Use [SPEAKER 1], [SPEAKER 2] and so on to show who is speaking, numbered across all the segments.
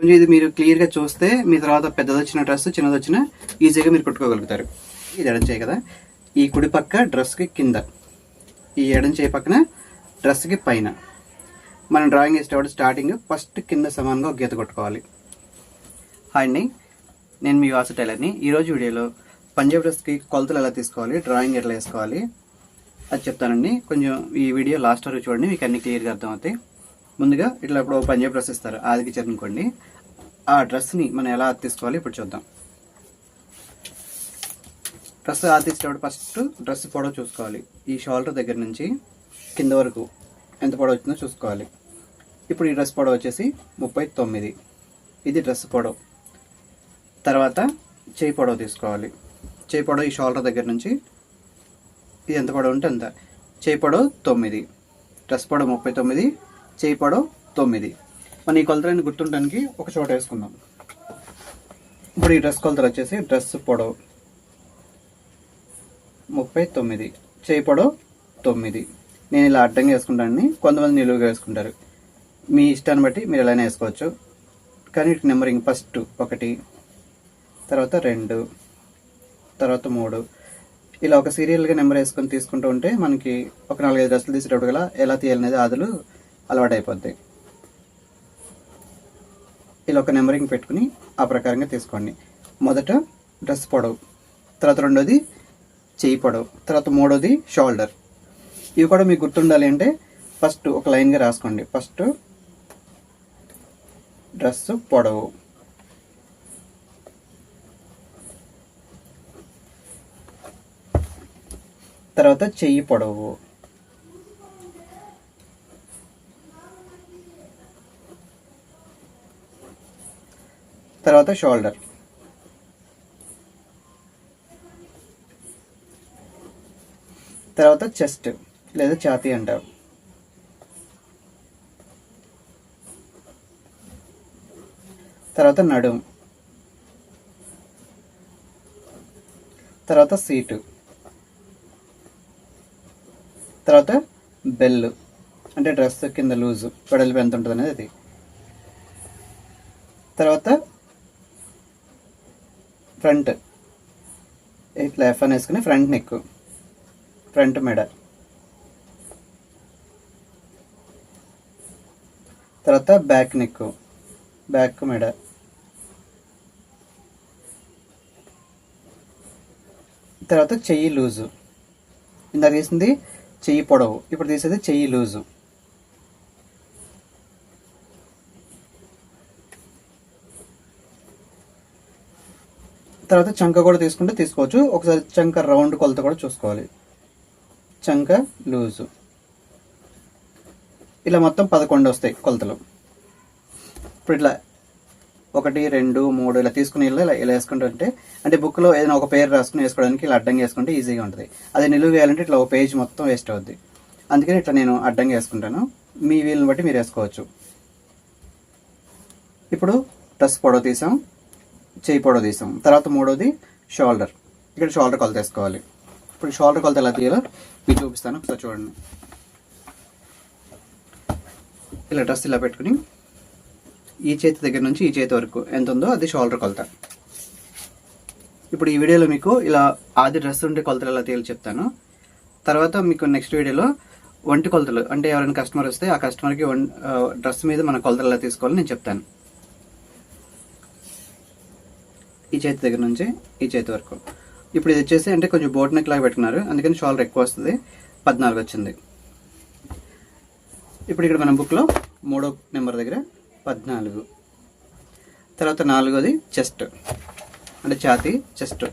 [SPEAKER 1] కొంచెం ఇది మీరు క్లియర్గా చూస్తే మీ తర్వాత పెద్దది వచ్చిన డ్రెస్ చిన్నది వచ్చిన ఈజీగా మీరు కుట్టుకోగలుగుతారు. ఇది ఎడం చేయి కదా. ఈ కుడి పక్క డ్రెస్కి కింద. ఈ ఎడం చేయి పక్కన డ్రెస్కి పైన. మనం డ్రాయింగ్ వేసేటప్పుడు స్టార్టింగ్ ఫస్ట్ కింద సమానంగా ఒక గీత కొట్టుకోవాలి. హాయ్ అండి. నేను మీ వాసు టైలర్ని. ఈరోజు వీడియోలో పంజాబ్ డ్రెస్కి కొలతలు ఎలా తీసుకోవాలి డ్రాయింగ్ ఎట్లా వేసుకోవాలి అది చెప్తానండి. కొంచెం ఈ వీడియో లాస్ట్ వరకు చూడండి మీకు అన్ని క్లియర్గా అర్థమవుతాయి. ముందుగా ఇట్లా ఇప్పుడు ఒక పంజాబ్ డ్రెస్ ఇస్తారు ఆదికి అనుకోండి. ఆ డ్రెస్ని మనం ఎలా తీసుకోవాలి ఇప్పుడు చూద్దాం. డ్రెస్ ఆదిచ్చేటప్పుడు ఫస్ట్ డ్రెస్ పొడవు చూసుకోవాలి. ఈ షోల్డర్ దగ్గర నుంచి కింద వరకు ఎంత పొడవు వచ్చిందో చూసుకోవాలి. ఇప్పుడు ఈ డ్రెస్ పొడవు వచ్చేసి ముప్పై తొమ్మిది. ఇది డ్రెస్ పొడవు తర్వాత చేయి పొడవు తీసుకోవాలి. చేయి పొడవు ఈ షోల్డర్ దగ్గర నుంచి ఇది ఎంత పొడవు ఉంటే అంత. చేయి పొడవు తొమ్మిది. డ్రెస్ పొడవు ముప్పై తొమ్మిది. చేయి పొడవు తొమ్మిది. మన ఈ కొలతలని గుర్తుండడానికి ఒక చోట వేసుకుందాం. ఇప్పుడు ఈ డ్రెస్ కొలతలు వచ్చేసి డ్రెస్ పొడవు. ముప్పై తొమ్మిది. చేయి పొడవు తొమ్మిది. నేను ఇలా అడ్డంగా వేసుకుంటానని కొంతమంది నిలువుగా వేసుకుంటారు. మీ ఇష్టాన్ని బట్టి మీరు ఎలానే వేసుకోవచ్చు. కానీ ఇటు నెంబరింగ్ ఫస్ట్ ఒకటి తర్వాత రెండు తర్వాత మూడు. ఇలా ఒక సీరియల్గా నెంబర్ వేసుకొని తీసుకుంటూ ఉంటే మనకి ఒక నాలుగైదు డ్రెస్సులు తీసేటప్పుడు గల ఎలా తీయాలనేది ఆదులు అలవాటు అయిపోద్ది ఇలా ఒక నెంబరింగ్ పెట్టుకుని ఆ ప్రకారంగా తీసుకోండి. మొదట డ్రెస్ పొడవు తర్వాత రెండోది చేయి పొడవు తర్వాత మూడోది షోల్డర్. ఇవి కూడా మీకు గుర్తుండాలి అంటే ఫస్ట్ ఒక లైన్గా రాసుకోండి. ఫస్ట్ డ్రెస్ పొడవు. తర్వాత చెయ్యి పొడవు. తర్వాత షోల్డర్. తర్వాత చెస్ట్ లేదా ఛాతీ అంటారు. తర్వాత నడుం. తర్వాత సీటు. తర్వాత బెల్ అంటే డ్రెస్ కింద లూజు వెడల్పు ఎంత ఉంటుంది అనేది అది తర్వాత ఫ్రంట్. ఇట్లా ఎఫ్ అని వేసుకుని ఫ్రంట్ నెక్ ఫ్రంట్ మెడ. తర్వాత బ్యాక్ నెక్ బ్యాక్ మెడ. తర్వాత చెయ్యి లూజు. ఇందాక తీసింది చెయ్యి పొడవు. ఇప్పుడు తీసేది చెయ్యి లూజు. తర్వాత చంక కూడా తీసుకుంటే తీసుకోవచ్చు. ఒకసారి చంక రౌండ్ కొలత కూడా చూసుకోవాలి. చంక లూజు. ఇలా మొత్తం పదకొండు వస్తాయి కొలతలు. ఇప్పుడు ఇట్లా ఒకటి రెండు మూడు ఇలా తీసుకుని ఇలా ఇలా ఇలా వేసుకుంటుంటే అంటే బుక్లో ఏదైనా ఒక పేరు రాసుకుని వేసుకోవడానికి ఇలా అడ్డంగా వేసుకుంటే ఈజీగా ఉంటుంది. అదే నిలువు వేయాలంటే ఇట్లా ఒక పేజ్ మొత్తం వేస్ట్ అవుద్ది. అందుకని ఇట్లా నేను అడ్డంగా వేసుకుంటాను. మీ వీలుని బట్టి మీరు వేసుకోవచ్చు. ఇప్పుడు డ్రెస్ పొడవ తీసాం. చేయి పొడవు తీసాం తర్వాత మూడోది షోల్డర్ ఇక్కడ షోల్డర్ కొలత వేసుకోవాలి. ఇప్పుడు షోల్డర్ కొలత ఎలా తీయాలో మీకు చూపిస్తాను. ఒకసారి చూడండి. ఇలా డ్రెస్ ఇలా పెట్టుకుని ఈ చేతి దగ్గర నుంచి ఈ చేతి వరకు ఎంత ఉందో అది షోల్డర్ కొలత. ఇప్పుడు ఈ వీడియోలో మీకు ఇలా ఆది డ్రెస్ ఉంటే కొలతలు ఎలా తీయాలి చెప్తాను. తర్వాత మీకు నెక్స్ట్ వీడియోలో ఒంటి కొలతలు. అంటే ఎవరైనా కస్టమర్ వస్తే ఆ కస్టమర్కి వన్ డ్రెస్ మీద మన కొలతలు ఎలా తీసుకోవాలని నేను చెప్తాను. ఈ చేతి దగ్గర నుంచి ఈ చేతి వరకు. ఇప్పుడు ఇది వచ్చేసి అంటే కొంచెం బోట్ నెక్ లాగా పెట్టుకున్నారు. అందుకని షోల్డర్ ఎక్కువ వస్తుంది. పద్నాలుగు వచ్చింది. ఇప్పుడు ఇక్కడ మన బుక్లో మూడో నెంబర్ దగ్గర పద్నాలుగు. తర్వాత నాలుగోది చెస్ట్ అంటే ఛాతీ చెస్ట్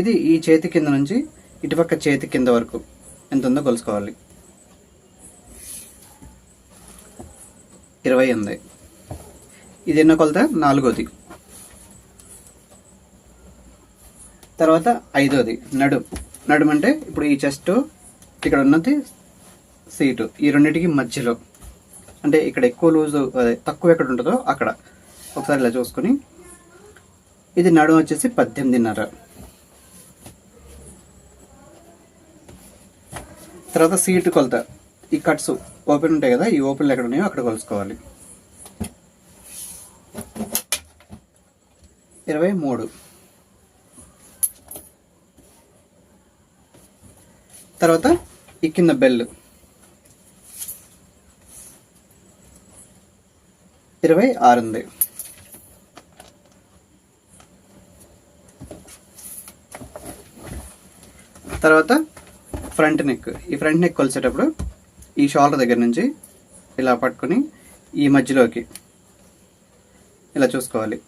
[SPEAKER 1] ఇది ఈ చేతి కింద నుంచి ఇటుపక్క చేతి కింద వరకు ఎంత ఉందో కొలుసుకోవాలి. ఇరవై ఉంది. ఇది ఎన్నో కొలత? నాలుగోది. తర్వాత ఐదోది. నడు. నడుము అంటే ఇప్పుడు ఈ చెస్ట్ ఇక్కడ ఉన్నది సీటు. ఈ రెండింటికి మధ్యలో. అంటే ఇక్కడ ఎక్కువ లూజు అదే తక్కువ ఎక్కడ ఉంటుందో అక్కడ. ఒకసారి ఇలా చూసుకొని. ఇది నడుము వచ్చేసి పద్దెనిమిదిన్నర. తర్వాత సీటు కొలత. ఈ కట్స్ ఓపెన్ ఉంటాయి కదా ఈ ఓపెన్లు ఎక్కడ ఉన్నాయో అక్కడ కొలుసుకోవాలి. ఇరవై మూడు. తర్వాత ఈ కింద బెల్ ఇరవై ఆరు ఉంది. తర్వాత ఫ్రంట్ నెక్ ఈ ఫ్రంట్ నెక్ కొలిసేటప్పుడు ఈ షోల్డర్ దగ్గర నుంచి ఇలా పట్టుకొని ఈ మధ్యలోకి ఇలా చూసుకోవాలి.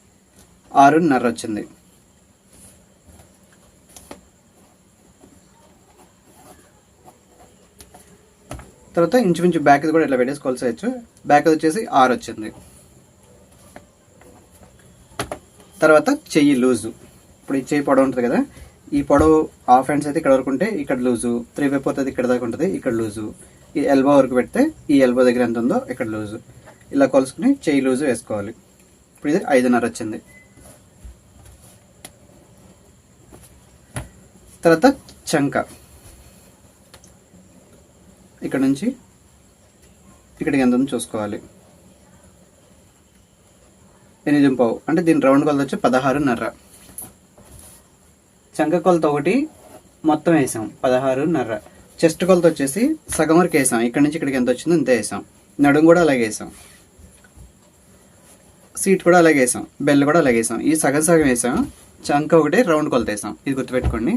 [SPEAKER 1] ఆరున్నర వచ్చింది. తర్వాత ఇంచుమించు బ్యాక్ కూడా ఇట్లా పెట్టేసి కొలిసేయచ్చు బ్యాక్ వచ్చేసి ఆరు వచ్చింది. తర్వాత చెయ్యి లూజు. ఇప్పుడు ఈ చెయ్యి పొడవు ఉంటుంది కదా ఈ పొడవు హాఫ్ హ్యాండ్స్ అయితే ఇక్కడ వరకు ఉంటే ఇక్కడ లూజు త్రీ వే పోతుంది ఇక్కడ దాకా ఉంటుంది ఇక్కడ లూజు. ఈ ఎల్బో వరకు పెడితే ఈ ఎల్బో దగ్గర ఎంత ఉందో ఇక్కడ లూజు. ఇలా కొలుసుకుని చెయ్యి లూజు వేసుకోవాలి. ఇప్పుడు ఇది ఐదున్నర వచ్చింది. తర్వాత చంక. ఇక్కడ నుంచి ఇక్కడికి ఎంత ఉందో చూసుకోవాలి. ఎనిమిది పావు అంటే దీని రౌండ్ కొలత వచ్చి పదహారున్నర. చంక కొలత ఒకటి మొత్తం వేసాం పదహారున్నర. చెస్ట్ కొలత వచ్చేసి సగం వరకు వేసాం. ఇక్కడ నుంచి ఇక్కడికి ఎంత వచ్చిందో ఇంత వేసాం. నడుము కూడా అలాగే వేసాం. సీట్ కూడా అలాగే వేసాం. బెల్ కూడా అలాగే వేసాం. ఈ సగం సగం వేసాం. చంక ఒకటి రౌండ్ కొలత వేసాం. ఇది గుర్తుపెట్టుకోండి.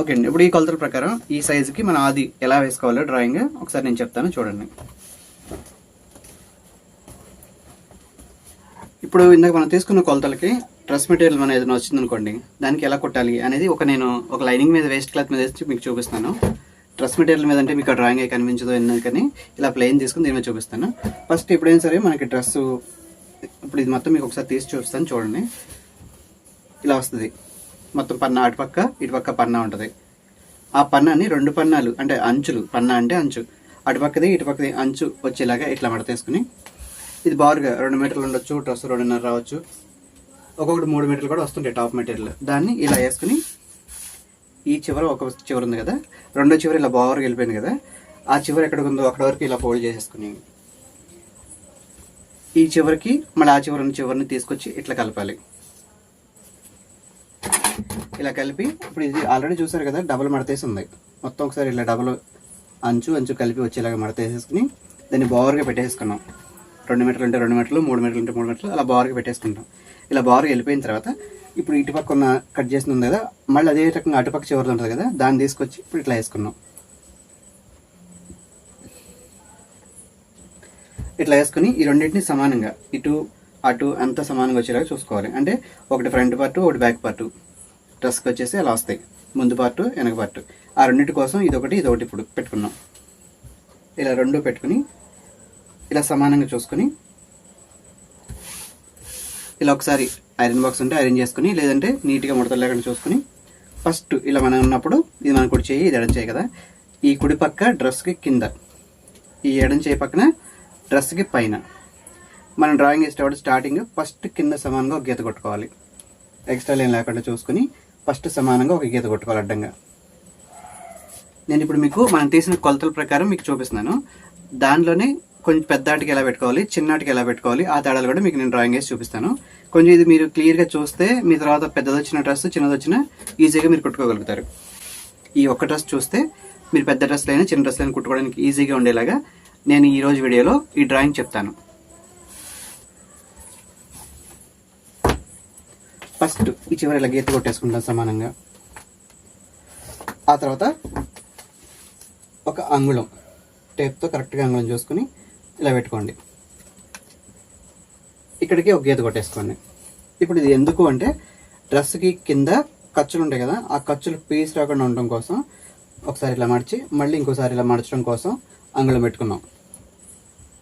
[SPEAKER 1] ఓకే అండి. ఇప్పుడు ఈ కొలతల ప్రకారం ఈ సైజుకి మన ఆది ఎలా వేసుకోవాలో డ్రాయింగ్ ఒకసారి నేను చెప్తాను చూడండి. ఇప్పుడు ఇందాక మనం తీసుకున్న కొలతలకి డ్రెస్ మెటీరియల్ మన ఏదైనా వచ్చింది అనుకోండి దానికి ఎలా కొట్టాలి అనేది ఒక నేను ఒక లైనింగ్ మీద వేస్ట్ క్లాత్ మీద వేసి మీకు చూపిస్తాను. డ్రెస్ మెటీరియల్ మీద అంటే మీకు డ్రాయింగ్ అయి కనిపించదు ఎందుకని ఇలా ప్లెయిన్ తీసుకుని దీని మీద చూపిస్తాను. ఫస్ట్ ఎప్పుడైనా సరే మనకి డ్రెస్ ఇప్పుడు ఇది మొత్తం మీకు ఒకసారి తీసి చూపిస్తాను చూడండి. ఇలా వస్తుంది. మొత్తం పన్నా అటుపక్క ఇటుపక్క పన్నా ఉంటుంది. ఆ పన్నాని రెండు పన్నాలు అంటే అంచులు పన్నా అంటే అంచు. అటుపక్కది ఇటుపక్కది అంచు వచ్చేలాగా ఇట్లా మడతేసుకుని ఇది బారుగా రెండు మీటర్లు ఉండొచ్చు డ్రెస్ రెండున్నర రావచ్చు. ఒక్కొక్కటి మూడు మీటర్లు కూడా వస్తుంటాయి టాప్ మెటీరియల్. దాన్ని ఇలా వేసుకుని ఈ చివర ఒక చివర ఉంది కదా రెండో చివర ఇలా బారుగా వెళ్ళిపోయింది కదా ఆ చివర ఎక్కడ ఉందో అక్కడ వరకు ఇలా ఫోల్డ్ చేసేసుకుని ఈ చివరికి మళ్ళీ ఆ చివరిని చివరిని తీసుకొచ్చి ఇట్లా కలపాలి. ఇలా కలిపి ఇప్పుడు ఇది ఆల్రెడీ చూసారు కదా డబల్ మడతేసి ఉంది మొత్తం ఒకసారి ఇలా డబల్ అంచు అంచు కలిపి వచ్చేలాగా మడతేసేసుకుని దాన్ని బావర్గా పెట్టేసుకున్నాం. రెండు మీటర్లు ఉంటే రెండు మీటర్లు మూడు మీటర్లు ఉంటే మూడు మీటర్లు అలా బావర్గా పెట్టేసుకుంటాం. ఇలా బావర్గా వెళ్ళిపోయిన తర్వాత ఇప్పుడు ఇటుపక్క ఉన్న కట్ చేస్తుంది ఉంది కదా మళ్ళీ అదే రకంగా అటుపక్క చివరి ఉంటుంది కదా దాన్ని తీసుకొచ్చి ఇప్పుడు ఇట్లా వేసుకున్నాం. ఇట్లా వేసుకుని ఈ రెండింటిని సమానంగా ఇటు అటు అంతా సమానంగా వచ్చేలాగా చూసుకోవాలి. అంటే ఒకటి ఫ్రంట్ పార్ట్ ఒకటి బ్యాక్ పార్ట్. డ్రెస్కి వచ్చేసి అలా వస్తాయి. ముందు పార్ట్ వెనక పార్ట్ ఆ రెండింటి కోసం ఇదొకటి ఇదొకటి ఇది ఒకటి ఇప్పుడు పెట్టుకున్నాం. ఇలా రెండు పెట్టుకుని ఇలా సమానంగా చూసుకొని ఇలా ఒకసారి ఐరన్ బాక్స్ ఉంటే ఐరన్ చేసుకుని లేదంటే నీట్గా ముడతలు లేకుండా చూసుకుని ఫస్ట్ ఇలా మనం ఉన్నప్పుడు ఇది మన కుడి చేయి ఇది ఎడం చేయి కదా. ఈ కుడి పక్క డ్రెస్కి కింద. ఈ ఎడం చేయి పక్కన డ్రెస్కి పైన. మనం డ్రాయింగ్ వేసేటప్పుడు స్టార్టింగ్ ఫస్ట్ కింద సమానంగా గీత కొట్టుకోవాలి. ఎక్స్ట్రా లైన్ లేకుండా చూసుకుని ఫస్ట్ సమానంగా ఒక గీత కొట్టుకోవాలి అడ్డంగా. నేను ఇప్పుడు మీకు మనం తీసిన కొలతల ప్రకారం మీకు చూపిస్తున్నాను. దానిలోనే కొంచెం పెద్దాటికి ఎలా పెట్టుకోవాలి చిన్నటికి ఎలా పెట్టుకోవాలి ఆ తేడాలు కూడా మీకు నేను డ్రాయింగ్ వేసి చూపిస్తాను. కొంచెం ఇది మీరు క్లియర్గా చూస్తే మీ తర్వాత పెద్దది వచ్చిన డ్రెస్ చిన్నది వచ్చినా ఈజీగా మీరు కుట్టుకోగలుగుతారు. ఈ ఒక్క డ్రెస్ చూస్తే మీరు పెద్ద డ్రెస్లైనా చిన్న డ్రెస్లైనా అయినా కుట్టుకోవడానికి ఈజీగా ఉండేలాగా నేను ఈరోజు వీడియోలో ఈ డ్రాయింగ్ చెప్తాను. ఫస్ట్ ఈ చివరి ఇలా గీత కొట్టేసుకుంటాం సమానంగా. ఆ తర్వాత ఒక అంగుళం టేప్తో కరెక్ట్గా అంగుళం చూసుకుని ఇలా పెట్టుకోండి. ఇక్కడికి ఒక గీత కొట్టేసుకోండి. ఇప్పుడు ఇది ఎందుకు అంటే డ్రెస్కి కింద ఖర్చులు ఉంటాయి కదా ఆ ఖర్చులు పీస్ రాకుండా ఉండడం కోసం ఒకసారి ఇలా మడిచి మళ్ళీ ఇంకోసారి ఇలా మడచడం కోసం అంగుళం పెట్టుకున్నాం.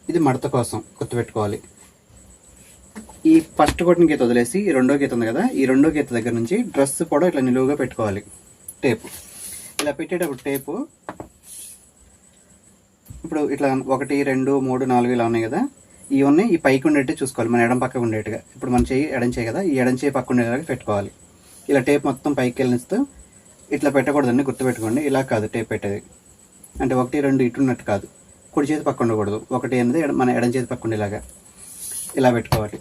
[SPEAKER 1] ఇది మడత కోసం గుర్తుపెట్టుకోవాలి. ఈ ఫస్ట్ కొట్టిన గీత వదిలేసి ఈ రెండో గీత ఉంది కదా ఈ రెండో గీత దగ్గర నుంచి డ్రెస్ కూడా ఇట్లా నిలువుగా పెట్టుకోవాలి. టేపు ఇలా పెట్టేటప్పుడు టేపు ఇప్పుడు ఇట్లా ఒకటి రెండు మూడు నాలుగు ఇలా ఉన్నాయి కదా. ఇవి ఉన్నాయి ఈ పైకి ఉండేట్టు చూసుకోవాలి. మన ఎడం పక్కకు ఉండేట్టుగా ఇప్పుడు మన చేయి ఎడం చేయి కదా ఈ ఎడం చేయి పక్క ఉండేలాగా పెట్టుకోవాలి. ఇలా టేప్ మొత్తం పైకి వెళ్ళిస్తూ ఇట్లా పెట్టకూడదండి గుర్తుపెట్టుకోండి. ఇలా కాదు టేప్ పెట్టేది. అంటే ఒకటి రెండు ఇటు ఉన్నట్టు కాదు. కుడి చేతి పక్క ఉండకూడదు. ఒకటి అనేది ఎడ- మన ఎడం చేతి పక్క ఉండేలాగా ఇలా పెట్టుకోవాలి.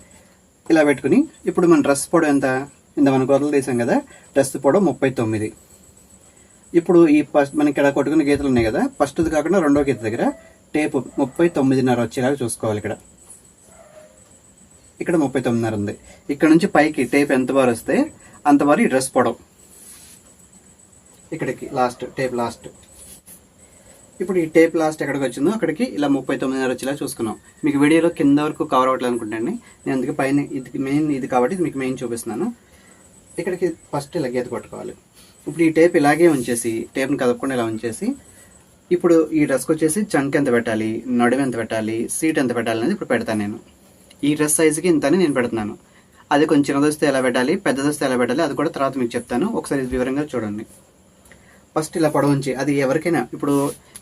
[SPEAKER 1] ఇలా పెట్టుకుని ఇప్పుడు మన డ్రెస్ పొడవు ఎంత? ఇంత మన గొర్రెలు తీసాం కదా డ్రెస్ పొడవు ముప్పై తొమ్మిది. ఇప్పుడు ఈ ఫస్ట్ మనకి ఇక్కడ కొట్టుకున్న గీతలు ఉన్నాయి కదా ఫస్ట్ది కాకుండా రెండో గీత దగ్గర టేపు ముప్పై తొమ్మిదిన్నర వచ్చేలాగా చూసుకోవాలి ఇక్కడ. ఇక్కడ ముప్పై తొమ్మిదిన్నర ఉంది. ఇక్కడ నుంచి పైకి టేప్ ఎంత బారు వస్తే అంత బారు ఈ డ్రెస్ పొడవు. ఇక్కడికి లాస్ట్ టేప్ లాస్ట్. ఇప్పుడు ఈ టేప్ లాస్ట్ ఎక్కడికి వచ్చిందో అక్కడికి ఇలా ముప్పై తొమ్మిదిన్నర వచ్చేలా చూసుకున్నాం. మీకు వీడియోలో కింద వరకు కవర్ అవ్వట్లేదు అనుకుంటాండి నేను అందుకే పైన ఇది మెయిన్ ఇది కాబట్టి మీకు మెయిన్ చూపిస్తున్నాను. ఇక్కడికి ఫస్ట్ ఇలా గీత కొట్టుకోవాలి. ఇప్పుడు ఈ టేప్ ఇలాగే ఉంచేసి టేప్ని కదపకుండా ఇలా ఉంచేసి ఇప్పుడు ఈ డ్రెస్కి వచ్చేసి చంక్ ఎంత పెట్టాలి నడుము ఎంత పెట్టాలి సీట్ ఎంత పెట్టాలి అనేది ఇప్పుడు పెడతాను నేను. ఈ డ్రెస్ సైజుకి ఇంతని నేను పెడుతున్నాను. అది కొంచెం చిన్నదొస్తే ఎలా పెట్టాలి పెద్దదొస్తే ఎలా పెట్టాలి అది కూడా తర్వాత మీకు చెప్తాను. ఒకసారి వివరంగా చూడండి. ఫస్ట్ ఇలా పొడవుంచి అది ఎవరికైనా ఇప్పుడు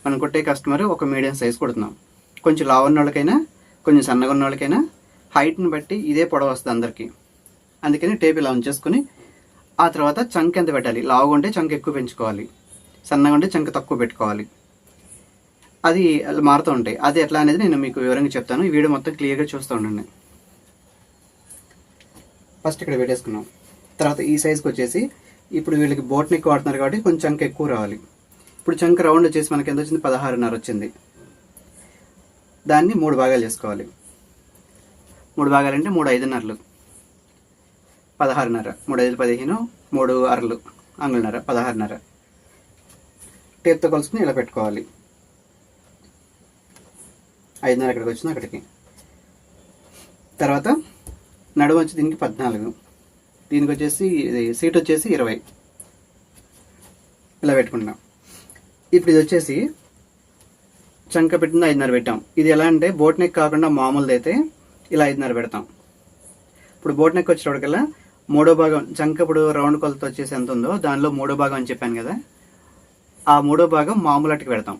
[SPEAKER 1] మనం కొట్టే కస్టమర్ ఒక మీడియం సైజ్ కొడుతున్నాం. కొంచెం లావు ఉన్న వాళ్ళకైనా కొంచెం సన్నగా ఉన్న వాళ్ళకైనా హైట్ని బట్టి ఇదే పొడవు వస్తుంది అందరికీ. అందుకని టేప్ ఇలా ఉంచేసుకుని ఆ తర్వాత చంక్ ఎంత పెట్టాలి? లావుగా ఉంటే చంక్ ఎక్కువ పెంచుకోవాలి. సన్నగా ఉంటే చంక్ తక్కువ పెట్టుకోవాలి. అది అలా మారుతూ ఉంటాయి. అది ఎట్లా అనేది నేను మీకు వివరంగా చెప్తాను. ఈ వీడియో మొత్తం క్లియర్గా చూస్తూ ఉండండి. ఫస్ట్ ఇక్కడ పెట్టేసుకున్నాం. తర్వాత ఈ సైజ్కి వచ్చేసి ఇప్పుడు వీళ్ళకి బోట్ నెక్ వాడుతున్నారు కాబట్టి కొంచెం చంక్ ఎక్కువ రావాలి. ఇప్పుడు చంక్ రౌండ్ వచ్చేసి మనకి ఎంత వచ్చింది? పదహారున్నర వచ్చింది. దాన్ని మూడు భాగాలు చేసుకోవాలి. మూడు భాగాలు అంటే మూడు ఐదున్నరలు. పదహారున్నర. మూడు ఐదు పదిహేను మూడు అరలు. అంగుళన్నర పదహారున్నర. టేప్తో కలుసుకుని ఇలా పెట్టుకోవాలి. ఐదున్నర అక్కడికి వచ్చింది అక్కడికి. తర్వాత నడుము వచ్చి దీనికి పద్నాలుగు. దీనికి వచ్చేసి ఇది సీట్ వచ్చేసి ఇరవై. ఇలా పెట్టుకుంటున్నాం. ఇప్పుడు ఇది వచ్చేసి చంక పెట్టింది ఐదున్నర పెట్టాం. ఇది ఎలా అంటే బోట్ నెక్ కాకుండా మామూలుది అయితే ఇలా ఐదున్నర పెడతాం. ఇప్పుడు బోట్ నెక్ వచ్చేటప్పటికల్లా మూడో భాగం చంక ఇప్పుడు రౌండ్ కొలత వచ్చేసి ఎంత ఉందో దానిలో మూడో భాగం అని చెప్పాను కదా ఆ మూడో భాగం మామూలు అట్టుకు పెడతాం.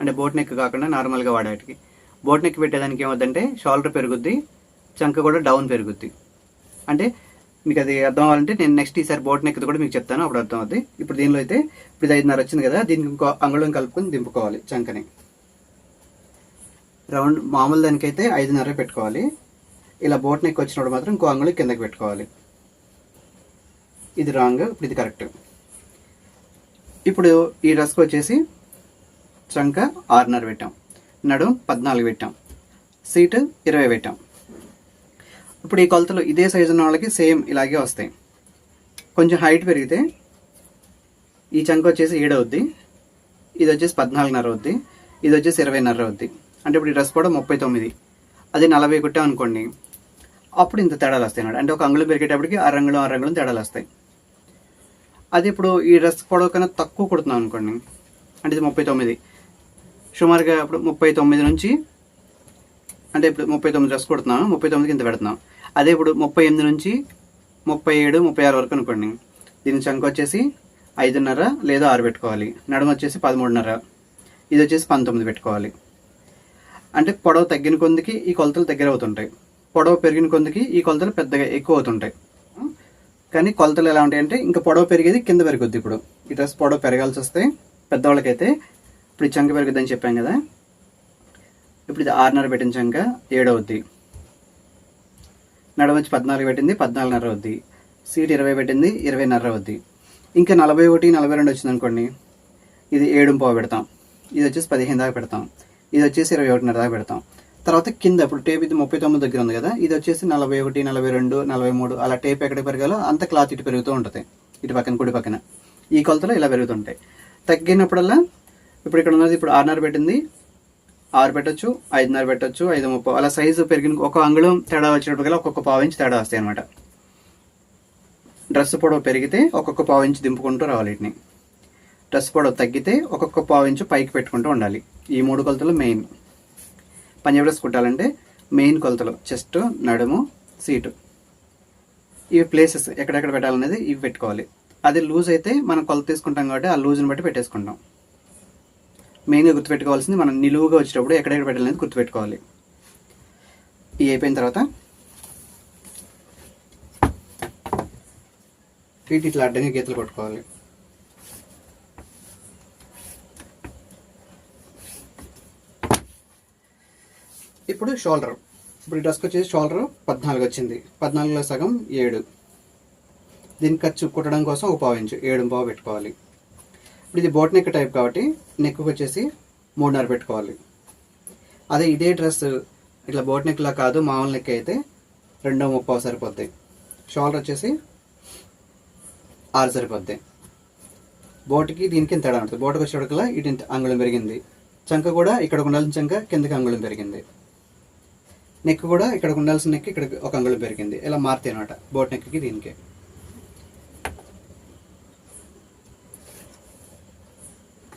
[SPEAKER 1] అంటే బోట్ నెక్ కాకుండా నార్మల్గా వాడేటికి బోట్ నెక్ పెట్టేదానికి ఏమవుతుందంటే షోల్డర్ పెరుగుద్ది చంక కూడా డౌన్ పెరుగుద్ది. అంటే మీకు అది అర్థం అవ్వాలంటే నేను నెక్స్ట్ ఈసారి బోట్ నెక్ కూడా మీకు చెప్తాను అప్పుడు అర్థం అవుతుంది ఇప్పుడు దీనిలో అయితే ఇప్పుడు ఇది ఐదున్నర వచ్చింది కదా దీనికి ఇంకో అంగుళం కలుపుకొని దింపుకోవాలి చంకని. రౌండ్ మామూలు దానికైతే ఐదున్నర పెట్టుకోవాలి. ఇలా బోట్ నెక్ వచ్చినప్పుడు మాత్రం ఇంకో అంగుళం కిందకి పెట్టుకోవాలి. ఇది రాంగ్ ఇప్పుడు ఇది కరెక్ట్. ఇప్పుడు ఈ డ్రెస్కి వచ్చేసి చంక ఆరున్నర పెట్టాం. నడుం పద్నాలుగు పెట్టాం. సీటు ఇరవై పెట్టాం. ఇప్పుడు ఈ కొలతలు ఇదే సైజు ఉన్న వాళ్ళకి సేమ్ ఇలాగే వస్తాయి. కొంచెం హైట్ పెరిగితే ఈ చంక వచ్చేసి ఏడవుద్ది ఇది వచ్చేసి పద్నాలుగున్నర అవుద్ది. ఇది వచ్చేసి ఇరవైన్నర అవుద్ది. అంటే ఇప్పుడు ఈ డ్రెస్ కూడా ముప్పై తొమ్మిది. అది నలభై కుట్టాం అనుకోండి. అప్పుడు ఇంత తేడాలు వస్తాయి అన్నమాట. అంటే ఒక అంగుళం పెరిగేటప్పటికి ఆ రంగులు ఆ రంగులు తేడాలు వస్తాయి. అది ఇప్పుడు ఈ డ్రెస్ పొడవు కన్నా తక్కువ కుడుతున్నాం అనుకోండి. అంటే ఇది ముప్పై తొమ్మిది. సుమారుగా ఇప్పుడు ముప్పై తొమ్మిది నుంచి అంటే ఇప్పుడు ముప్పై తొమ్మిది డ్రెస్ కొడుతున్నాను ముప్పై తొమ్మిదికి ఇంత పెడుతున్నాం. అదే ఇప్పుడు ముప్పై ఎనిమిది నుంచి ముప్పై ఏడు ముప్పై ఆరు వరకు అనుకోండి. దీని చంక వచ్చేసి ఐదున్నర లేదా ఆరు పెట్టుకోవాలి. నడుమ వచ్చేసి పదమూడున్నర. ఇది వచ్చేసి పంతొమ్మిది పెట్టుకోవాలి. అంటే పొడవు తగ్గిన కొందికి ఈ కొలతలు దగ్గర అవుతుంటాయి. పొడవు పెరిగిన కొందికి ఈ కొలతలు పెద్దగా ఎక్కువ అవుతుంటాయి. కానీ కొలతలు ఎలా ఉంటాయంటే ఇంకా పొడవు పెరిగేది కింద పెరుగుద్ది ఇప్పుడు. ఈ డ్రెస్ పొడవు పెరగాల్సి వస్తే పెద్దవాళ్ళకైతే ఇప్పుడు ఈ చంక పెరుగుద్దని చెప్పాం కదా. ఇప్పుడు ఇది ఆరున్నర పెట్టించాక ఏడవద్ది. పద్నాలుగు పెట్టింది పద్నాలుగున్నర అవుద్ది సీట్ ఇరవై పెట్టింది ఇరవైన్నర అవుద్ది ఇంకా నలభై ఒకటి నలభై రెండు వచ్చింది అనుకోండి ఇది ఏడు పావు పెడతాం. ఇది వచ్చేసి పదిహేను దాకా పెడతాం. ఇది వచ్చేసి ఇరవై ఒకటిన్నర దాకా పెడతాం. తర్వాత కింద ఇప్పుడు టేప్ ఇది ముప్పై తొమ్మిది దగ్గర ఉంది కదా ఇది వచ్చేసి నలభై ఒకటి నలభై రెండు నలభై మూడు అలా టేప్ ఎక్కడ పెరగాలో అంత క్లాత్ ఇటు పెరుగుతూ ఉంటుంది. ఇటు పక్కన కుడి పక్కన. ఈ కొలతలో ఇలా పెరుగుతుంటాయి. తగ్గినప్పుడల్లా ఇప్పుడు ఇక్కడ ఉన్నది ఇప్పుడు ఆర్నర్ పెట్టింది ఆరు పెట్టచ్చు ఐదున్నర పెట్టొచ్చు ఐదు ముప్పై. అలా సైజు పెరిగిన ఒక అంగుళం తేడా వచ్చినప్పటికల్లా ఒక్కొక్క పావు ఇంచ్ తేడా వస్తాయి అనమాట డ్రెస్ పొడవు పెరిగితే ఒక్కొక్క పావు ఇంచు దింపుకుంటూ రావాలి వీటిని. డ్రెస్ పొడవు తగ్గితే ఒక్కొక్క పావు ఇంచు పైకి పెట్టుకుంటూ ఉండాలి. ఈ మూడు కొలతలు మెయిన్. పంజాబ్ డ్రెస్ కుట్టాలంటే మెయిన్ కొలతలు. చెస్ట్ నడుము సీటు. ఇవి ప్లేసెస్ ఎక్కడెక్కడ పెట్టాలనేది ఇవి పెట్టుకోవాలి. అది లూజ్ అయితే మనం కొలత తీసుకుంటాం కాబట్టి ఆ లూజ్ని బట్టి పెట్టేసుకుంటాం. మెయిన్గా గుర్తుపెట్టుకోవాల్సింది మనం నిలువుగా వచ్చేటప్పుడు ఎక్కడెక్కడ పెట్టాలనేది గుర్తుపెట్టుకోవాలి. ఇవి అయిపోయిన తర్వాత వీటి ఇట్లా అడ్డంగా గీతలు కొట్టుకోవాలి. ఇప్పుడు షోల్డర్. ఇప్పుడు ఈ డ్రెస్కి వచ్చేసి షోల్డర్ పద్నాలుగు వచ్చింది. పద్నాలుగులో సగం ఏడు. దీని ఖర్చు కుట్టడం కోసం ఒక పావు ఇంచు ఏడు పావు పెట్టుకోవాలి. ఇప్పుడు ఇది బోట్ నెక్ టైప్ కాబట్టి నెక్ వచ్చేసి మూడున్నర పెట్టుకోవాలి. అదే ఇదే డ్రెస్ ఇట్లా బోట్ నెక్లా కాదు మామూలు నెక్ అయితే రెండో ముప్పో సరిపోద్ది. షోల్డర్ వచ్చేసి ఆరు సరిపోద్ది. బోట్కి దీనికి ఇంత తేడా ఉంటుంది. బోట్కి వచ్చేటప్పుడు ఇటు అంగుళం పెరిగింది. చంక కూడా ఇక్కడ ఉండాల్సిన చంక కిందకి అంగుళం పెరిగింది. నెక్ కూడా ఇక్కడ ఉండాల్సిన నెక్ ఇక్కడ ఒక అంగుళం పెరిగింది. ఇలా మారుతాయి అనమాట బోట్ నెక్కి దీనికి.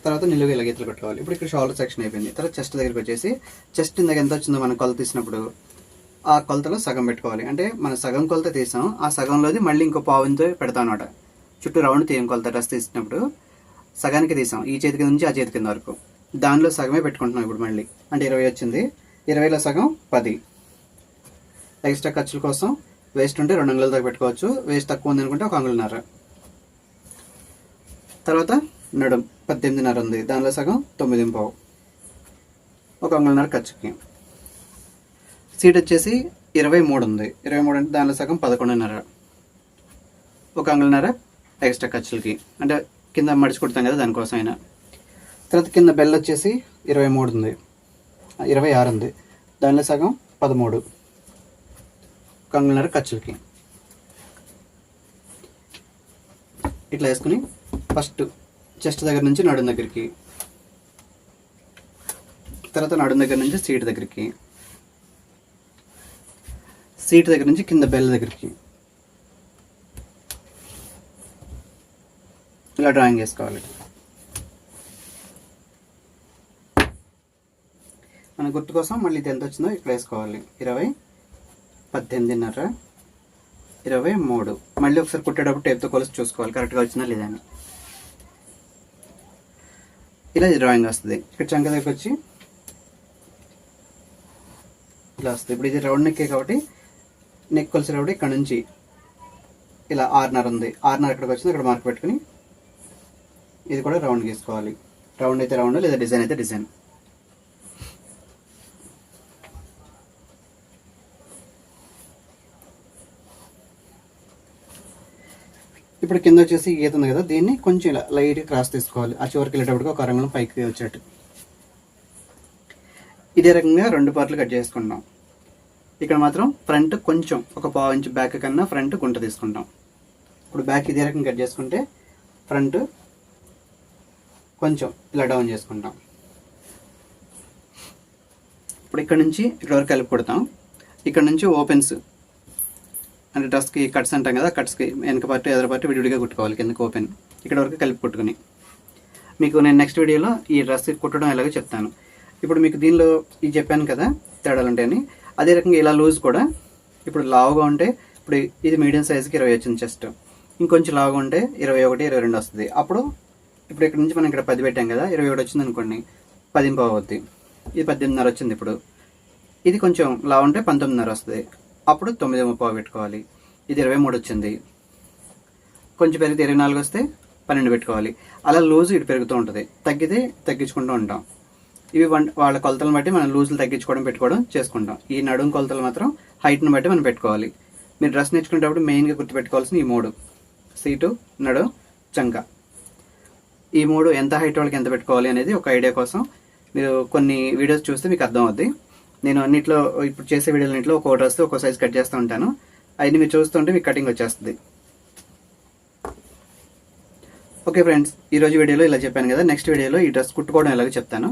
[SPEAKER 1] తర్వాత నిలువుగా ఇలా గీతలు పెట్టుకోవాలి ఇప్పుడు ఇక్కడ షోల్డర్ సెక్షన్ అయిపోయింది. తర్వాత చెస్ట్ దగ్గరికి వచ్చేసి చెస్ట్ ఇందాక ఎంత వచ్చిందో మనం కొలత తీసినప్పుడు ఆ కొలతలో సగం పెట్టుకోవాలి. అంటే మన సగం కొలత తీసాం. ఆ సగంలోది మళ్ళీ ఇంకో పావుతో పెడతాం అనమాట చుట్టూ రౌండ్ తీయం కొలత డ్రెస్ తీసినప్పుడు. సగానికి తీసాం. ఈ చేతి కింద నుంచి ఆ చేతి కింద వరకు. దానిలో సగమే పెట్టుకుంటున్నాం ఇప్పుడు మళ్ళీ. అంటే ఇరవై వచ్చింది. ఇరవైలో సగం పది. ఎక్స్ట్రా ఖర్చుల కోసం వేస్ట్ ఉంటే రెండు అంగుళాల దాకా పెట్టుకోవచ్చు. వేస్ట్ తక్కువ ఉంది అనుకుంటే ఒక అంగుళన్నర. తర్వాత నడుం పద్దెనిమిదిన్నర ఉంది. దానిలో సగం తొమ్మిది పావు. ఒక అంగుళన్నర ఖర్చుకి. సీట్ వచ్చేసి ఇరవై మూడు ఉంది. ఇరవై మూడు అంటే దానిలో సగం పదకొండున్నర. ఒక అంగుళన్నర ఎక్స్ట్రా ఖర్చులకి. అంటే కింద మడిచి కొడతాం కదా దానికోసం అయినా తర్వాత కింద బెల్ వచ్చేసి ఇరవై మూడు ఉంది. ఇరవై ఆరు ఉంది. దానిలో సగం పదమూడు. ఒక అంగుళన్నర ఖర్చులకి. ఇట్లా వేసుకుని ఫస్ట్ చెస్ట్ దగ్గర నుంచి నడుం దగ్గరికి. తర్వాత నడుం దగ్గర నుంచి సీట్ దగ్గరికి. సీట్ దగ్గర నుంచి కింద బెల్ల దగ్గరికి. ఇలా డ్రాయింగ్ చేసుకోవాలి. మన గుర్తు కోసం మళ్ళీ ఇది ఎంత వచ్చిందో ఇక్కడ వేసుకోవాలి. ఇరవై పద్దెనిమిదిన్నర ఇరవై మూడు. మళ్ళీ ఒకసారి కుట్టేటప్పుడు టేప్తో కొలిసి చూసుకోవాలి. కరెక్ట్గా వచ్చినా లేదా అని. ఇలా డ్రాయింగ్ వస్తుంది. ఇక్కడ చంక దగ్గర వచ్చి ఇలా వస్తుంది. ఇప్పుడు ఇది రౌండ్ నెక్కే కాబట్టి నెక్ కొలిసేటప్పుడు ఇక్కడ నుంచి ఇలా ఆర్నర్ ఉంది. ఆర్నర్ ఇక్కడికి వచ్చింది. ఇక్కడ మార్క్ పెట్టుకుని ఇది కూడా రౌండ్ గీసుకోవాలి రౌండ్ అయితే రౌండ్ లేదా డిజైన్ అయితే డిజైన్ ఇప్పుడు కింద వచ్చేసి గీత ఉంది కదా దీన్ని కొంచెం ఇలా లైట్గా క్రాస్ తీసుకోవాలి. ఆ చివరికి వెళ్ళేటప్పటికి ఒక రంగులో పైకి వచ్చేట్టు. ఇదే రకంగా రెండు పార్ట్లు కట్ చేసుకుంటాం ఇక్కడ మాత్రం ఫ్రంట్ కొంచెం ఒక పావు ఇంచు బ్యాక్ కన్నా ఫ్రంట్ గుంట తీసుకుంటాం. ఇప్పుడు బ్యాక్ ఇదే రకంగా కట్ చేసుకుంటే ఫ్రంట్ కొంచెం ఇలా డౌన్ చేసుకుంటాం. ఇప్పుడు ఇక్కడ నుంచి ఇక్కడ వరకు కలిపి కొడతాం. ఇక్కడ నుంచి ఓపెన్స్ అంటే డ్రెస్కి కట్స్ అంటాం కదా కట్స్కి వెనక పార్టీ ఎదురు పార్టీ విడివిడిగా కుట్టుకోవాలి కిందకి ఓపెన్. ఇక్కడ వరకు కలిపి కుట్టుకుని. మీకు నేను నెక్స్ట్ వీడియోలో ఈ డ్రెస్ కుట్టడం ఎలాగో చెప్తాను. ఇప్పుడు మీకు దీనిలో ఇది చెప్పాను కదా తేడాలు ఉంటాయని. అదే రకంగా ఇలా లూజ్ కూడా. ఇప్పుడు లావుగా ఉంటే ఇప్పుడు ఇది మీడియం సైజ్కి ఇరవై వచ్చింది చెస్ట్. ఇంకొంచెం లావుగా ఉంటే ఇరవై ఒకటి ఇరవై రెండు వస్తుంది. అప్పుడు ఇప్పుడు ఇక్కడ నుంచి మనం ఇక్కడ పది పెట్టాం కదా ఇరవై ఒకటి వచ్చింది అనుకోండి పదింపు అవుతుంది అవుద్ది. ఇది పద్దెనిమిదిన్నర వచ్చింది ఇప్పుడు. ఇది కొంచెం లావు ఉంటే పంతొమ్మిదిన్నర వస్తుంది. అప్పుడు తొమ్మిది ముప్పావు పెట్టుకోవాలి. ఇది ఇరవై మూడు వచ్చింది. కొంచెం పెరిగితే ఇరవై నాలుగు వస్తే పన్నెండు పెట్టుకోవాలి. అలా లూజ్ ఇటు పెరుగుతూ ఉంటుంది. తగ్గితే తగ్గించుకుంటూ ఉంటాం. ఇవి వాళ్ళ కొలతలను బట్టి మనం లూజులు తగ్గించుకోవడం పెట్టుకోవడం చేసుకుంటాం. ఈ నడుం కొలతలు మాత్రం హైట్ని బట్టి మనం పెట్టుకోవాలి. మీరు డ్రెస్ నేర్చుకునేటప్పుడు మెయిన్గా గుర్తుపెట్టుకోవాల్సిన ఈ మూడు. సీటు నడు చంక. ఈ మూడు ఎంత హైట్ వాళ్ళకి ఎంత పెట్టుకోవాలి అనేది ఒక ఐడియా కోసం మీరు కొన్ని వీడియోస్ చూస్తే మీకు అర్థం అవుద్ది నేను అన్నిట్లో ఇప్పుడు చేసే వీడియోలన్నింటిలో ఒక్కో డ్రెస్ ఒక్కో సైజ్ కట్ చేస్తూ ఉంటాను. అవన్నీ మీరు చూస్తుంటే మీకు కటింగ్ వచ్చేస్తుంది. ఓకే ఫ్రెండ్స్ ఈ రోజు వీడియోలో ఇలా చెప్పాను కదా నెక్స్ట్ వీడియోలో ఈ డ్రెస్ కుట్టుకోవడం ఎలాగో చెప్తాను.